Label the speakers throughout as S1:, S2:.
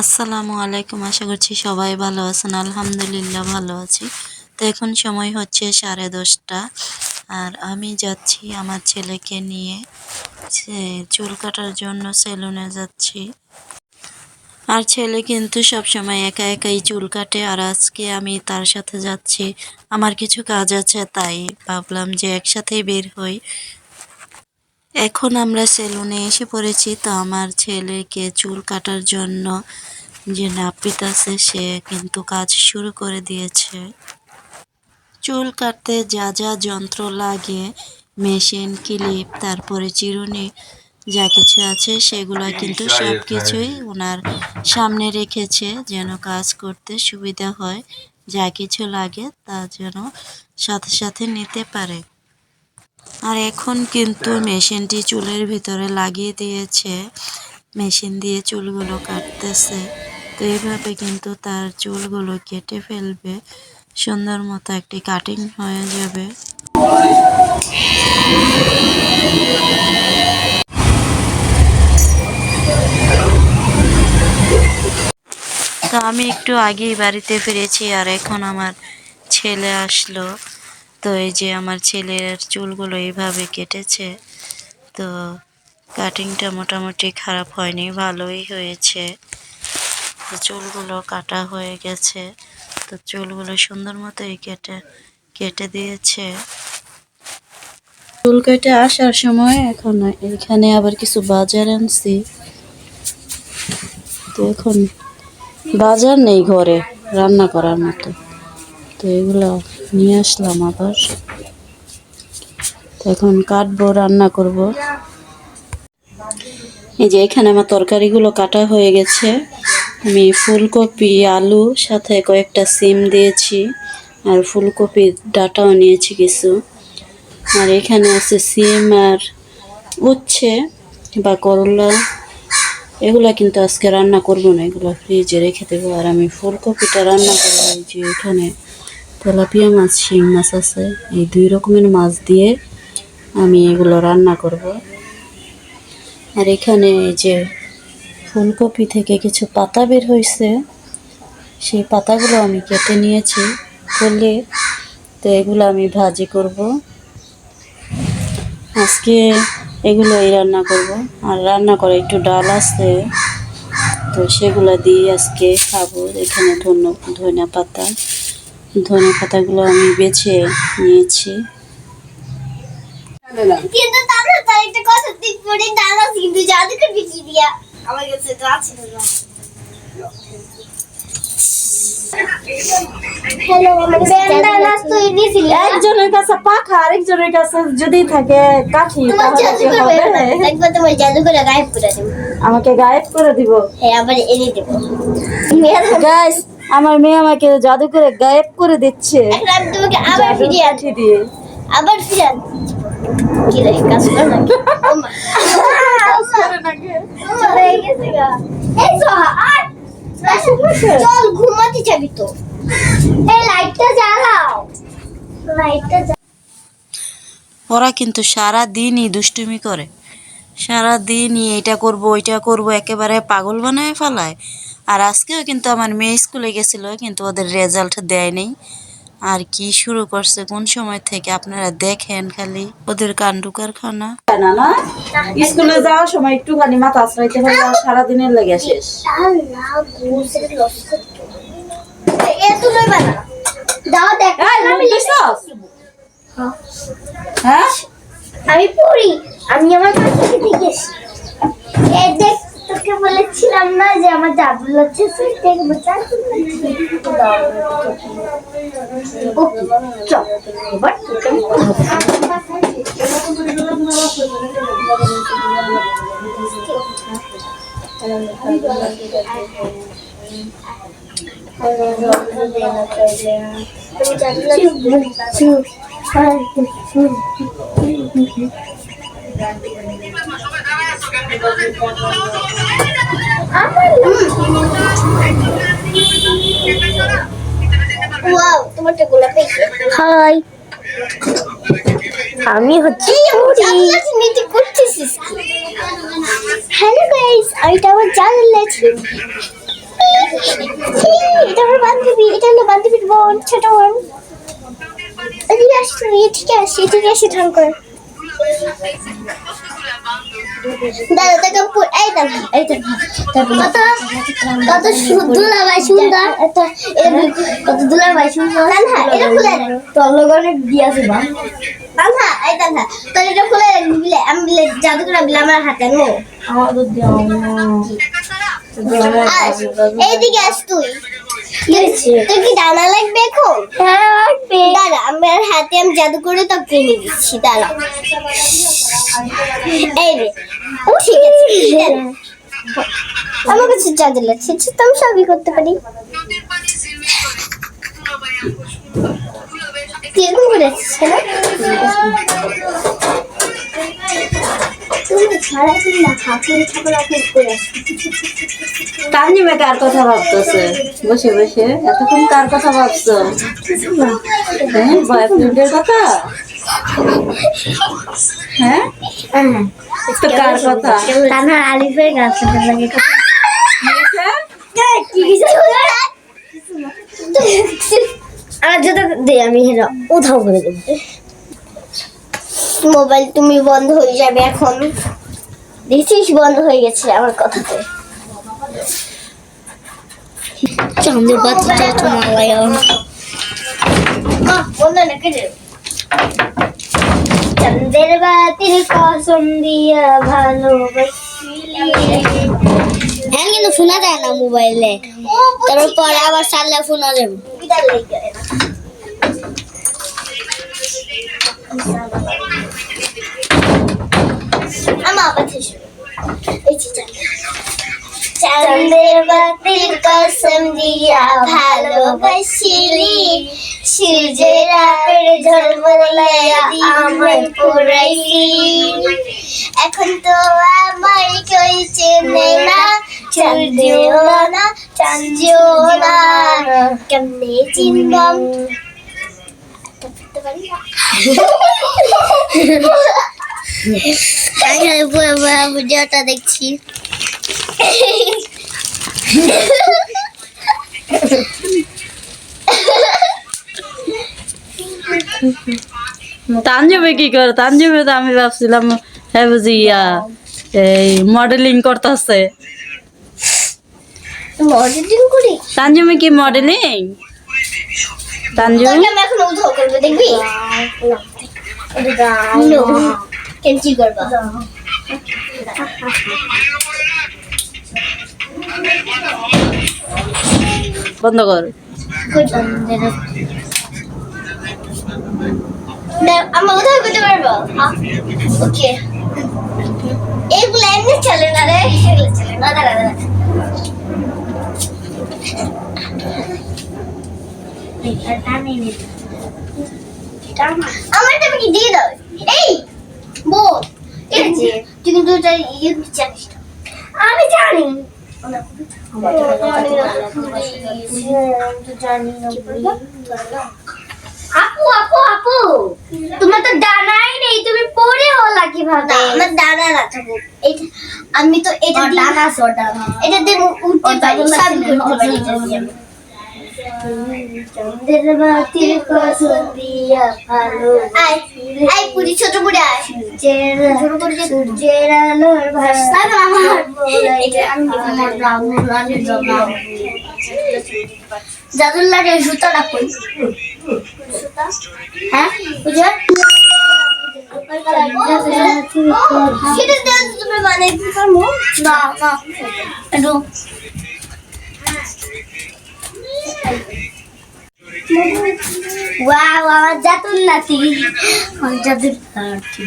S1: আসসালামু আলাইকুম, আশা করছি সবাই ভালো আছেন। আলহামদুলিল্লাহ ভালো আছি। তো এখন সময় হচ্ছে সাড়ে দশটা। আর আমি যাচ্ছি আমার ছেলেকে নিয়ে। চুল কাটার জন্য সেলুনে যাচ্ছি। আর ছেলে কিন্তু সবসময় একা একাই চুল কাটে। আর আজকে আমি তার সাথে যাচ্ছি। আমার কিছু কাজ আছে, তাই ভাবলাম যে একসাথেই বের হই। এখন আমরা সেলুনে এসে পড়েছি তো আমার ছেলেকে চুল কাটার জন্য যে নাপিত আছে সে কিন্তু কাজ শুরু করে দিয়েছে। চুল কাটতে যা যা যন্ত্র লাগে মেশিন ক্লিপ তারপরে চিরুনি যা কিছু আছে সেগুলো কিন্তু সব কিছুই ওনার সামনে রেখেছে যেন কাজ করতে সুবিধা হয়। যা কিছু লাগে তা যেন সাথে সাথে নিতে পারে। আর এখন কিন্তু মেশিনটি চুলের ভিতরে লাগিয়ে দিয়েছে। মেশিন দিয়ে চুলগুলো কাটতেছে। তো এইভাবে কিন্তু তার চুলগুলো কেটে ফেলবে। সুন্দর মতো একটি কাটিং হয়ে যাবে। তো আমি একটু আগেই বাড়িতে ফিরেছি আর এখন আমার ছেলে আসলো। তো এই যে আমার ছেলের চুলগুলো এইভাবে কেটেছে, তো কাটিংটা মোটামুটি খারাপ হয়নি, ভালোই হয়েছে। তো চুলগুলো কাটা হয়ে গেছে, তো চুলগুলো সুন্দর মতোই কেটে কেটে দিয়েছে। চুল কেটে আসার সময় এখন এখানে আবার কিছু বাজার আনছি। তো এখন বাজার নেই ঘরে, রান্না করার মতো। তো এগুলো নিয়ে আসলাম আবার। এখন কাটবো, রান্না করব। এই যে এখানে আমার তরকারিগুলো কাটা হয়ে গেছে। আমি ফুলকপি, আলু, সাথে কয়েকটা সিম দিয়েছি, আর ফুলকপির ডাটাও নিয়েছি কিছু। আর এখানে আছে সিম আর উচ্ছে বা করলা। এগুলা কিন্তু আজকে রান্না করব না, এগুলো ফ্রিজে রেখে দেবো। আর আমি ফুলকপিটা রান্না করব যে এখানে তেলাপিয়া মাছ শিং মাছ আছে। এই দুই রকমের মাছ দিয়ে আমি এগুলো রান্না করব। আর এখানে এই যে ফুলকপি থেকে কিছু পাতা বের হয়েছে, সেই পাতাগুলো আমি কেটে নিয়েছি। করলে তো এগুলো আমি ভাজি করব। আজকে এগুলোই রান্না করব। আর রান্না করে একটু ডাল আছে, তো সেগুলো দিয়ে আজকে খাব। এখানে ধন্য ধনিয়া পাতা। ধনে পাতাগুলো আমি বেছে নিয়েছি।
S2: কিন্তু তারপরে তার একটা কথা তুই পড়ে দাদা কিন্তু জাদুকর বিকি দিয়া আমার কাছে তো আছে না।
S3: একজনের পাখা আরেকজনের যদি থাকে কাঠি আমাকে গায়েব করে দিব।
S2: হ্যাঁ আবার এনে দেবো।
S3: আমার মেয়ে আমাকে জাদু করে গায়েব করে দিচ্ছে।
S2: এখন আমি তোমাকে আবার ফিরিয়ে আনব।
S3: দিয়ে।
S2: আবার ফিরিয়ে কি রে কাজ কর না চলে গেছে গা। এই সোহা আর চল ঘুমাতে যাবি তো। এই লাইটটা জ্বালাও। লাইটটা
S1: ওরা কিন্তু সারা দিনই দুষ্টুমি করে। সারা দিনই এটা করব ওইটা করব একেবারে পাগল বানায় ফেলায়। আর আজকেও কিন্তু আমার মেয়ে স্কুলে গেছিল কিন্তু ওদের রেজাল্ট দেয়নি। আর কি শুরু করছে কোন সময় থেকে আপনারা দেখেন খালি? ওদের কাণ্ডু কারখানা।
S3: না না স্কুলে যাওয়ার সময় একটুখানি মাথা আশ্রাইতে পারে আর সারাদিনের লেগে শেষ।
S2: আমি
S3: হ্যাঁ?
S2: আমি পড়ি আমি আমার কাছে গেছি তোকে বলেছিলাম না যে আমার জাদু লাগছে দেখ বাচ্চা এবার হাই আমি হচ্ছি রাজনীতি করতেছিস হ্যালো গাইস আমি তো আমার জানাল আছি এটা আমার বান্ধবী এটা হলো বান্ধবীর বোন ছোট বোন। এদিকে আসছো এদিকে আসি এদিকে আসি ঢং করে। দাদা তাকে এই দেখো এই দেখো। কত কত দুলাভাই সুন্দর। এটা কত দুলাভাই সুন্দর। কানহা এটা খুলে দেখ। তোর লোক অনেক দিয়েছে বা কানহা এই কানহা তোর এটা খুলে দেখ। বিলে আমি বিলে জাদু করে বিলে আমার হাতে নো। এইদিকে আস তুই। তোর কি ডানা লাগবে এখন? হ্যাঁ দাঁড়া আমার হাতে আমি জাদু করে তো কিনে দিচ্ছি দাঁড়া। এই রে। ও আমার কাছে জাদু লাগছে তো আমি সবই করতে পারি। কীরকম করে আসছে না?
S3: তানজিমে কার কথা ভাবতেছে। বসে বসে। এতক্ষণ কার কথা ভাবছ। হ্যাঁ বয়ফ্রেন্ডের কথা? হ্যাঁ? তো কার কথা?
S2: তানহা আলিফের গাছ লাগে আর যেটা দে আমি হেরা উধাও করে দেবো। মোবাইল তুমি বন্ধ হয়ে যাবে এখন। দেখছিস বন্ধ হয়ে গেছে আমার কথাতে। চাঁদের বাতিটা তোমার বন্ধ না কেটে চন্দ্রের বাতির কসম দিয়া ভালোবাসিলি। হ্যাঁ কিন্তু শোনা যায় না মোবাইলে। তারপর পরে আবার চাললে শোনা যাবে। আমার আবার বাতির কসম দিয়া ভালোবাসিলি। সূর্যের আলোর ঝলমলাইয়া আমায় পড়াইলি এখন তো আমার কেউ চেনে না চন্দ্রেও না চন্দ্রেও না। কেমনে চিনবাম? ভিডিওটা দেখছি।
S3: তানজিমে কি করে? তানজিমে তো আমি ভাবছিলাম হ্যাঁ বুঝি ইয়া এই মডেলিং করতেছে।
S2: মডেলিং করি?
S3: তানজিমে কি মডেলিং তানজু
S2: আমি এখন উধাও করব দেখবি? No. কেমচি
S3: বন্ধ কর।
S2: আমরা উধাও করতে পারব? ওকে। এইগুলো এমনি চলে না রে এগুলো চলে না দাঁড়া দাঁড়া। আমারটা আমাকে দিয়ে দাও। এই বো তুই কিন্তু ইয়ে জানিস আমি জানি। আপু আপু তোমার তো ডানাই নেই তুমি পড়ে হলা কীভাবে? আমার ডানা না এটা আমি তো এটা ডানা সোডা এটা দিয়ে উঠতে পারি সব করতে পারি। ছোট সূর্যের আলোর ভাষা আমার এটা হ্যাঁ বুঝা সেটা দেওয়া তুমি মানে না না একটু ওয়াও আমার জাতুর নাতি আমার জাতুর নাতি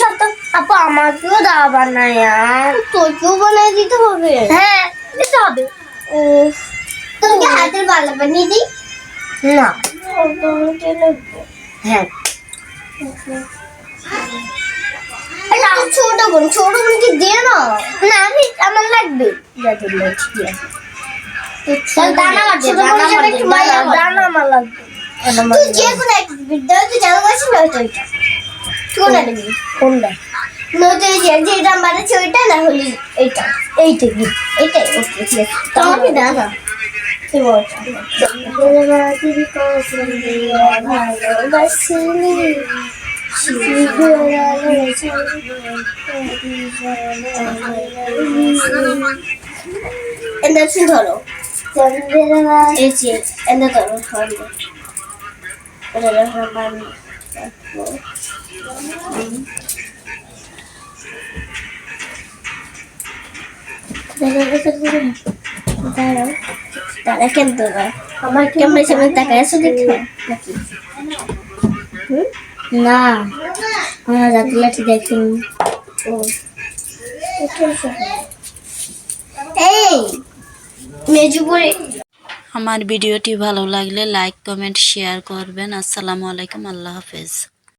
S2: সত্য, আপু আমাকেও দাওয়া বানায়, আর তোকেও বানায় দিতে হবে। হ্যাঁ হাতের বানিয়ে দিই না। হ্যাঁ। ছোট বোন ছোট বোনকে দিয়ে না না আমি আমার লাগবে। জাতুর দানা আমার ছোট বোন যাবে একটু দানা আমার লাগবে। তুই যে কোনো একটা বিদ্যালয় তুই জানা পাচ্ছিস না ওইটা কোনটা নিবি? কোনটা? নতুন যেটা বানাচ্ছে ওইটা না হলি এইটা। এইটা এইটাই ওকে ঠিক আছে। তোমাকে দাদা ভালোবাসিনি এন্দা ধরো এন্দা ধরো এটা দাঁড়াও দাঁড়া কেন তোরা আমার ক্যামেরার সামনে তাকায় আছো দেখো? না, আমার রাতে লাঠি
S1: আমার ভিডিওটি ভালো লাগলে লাইক, কমেন্ট, শেয়ার করবেন। আসসালামু আলাইকুম, আল্লাহ হাফেজ।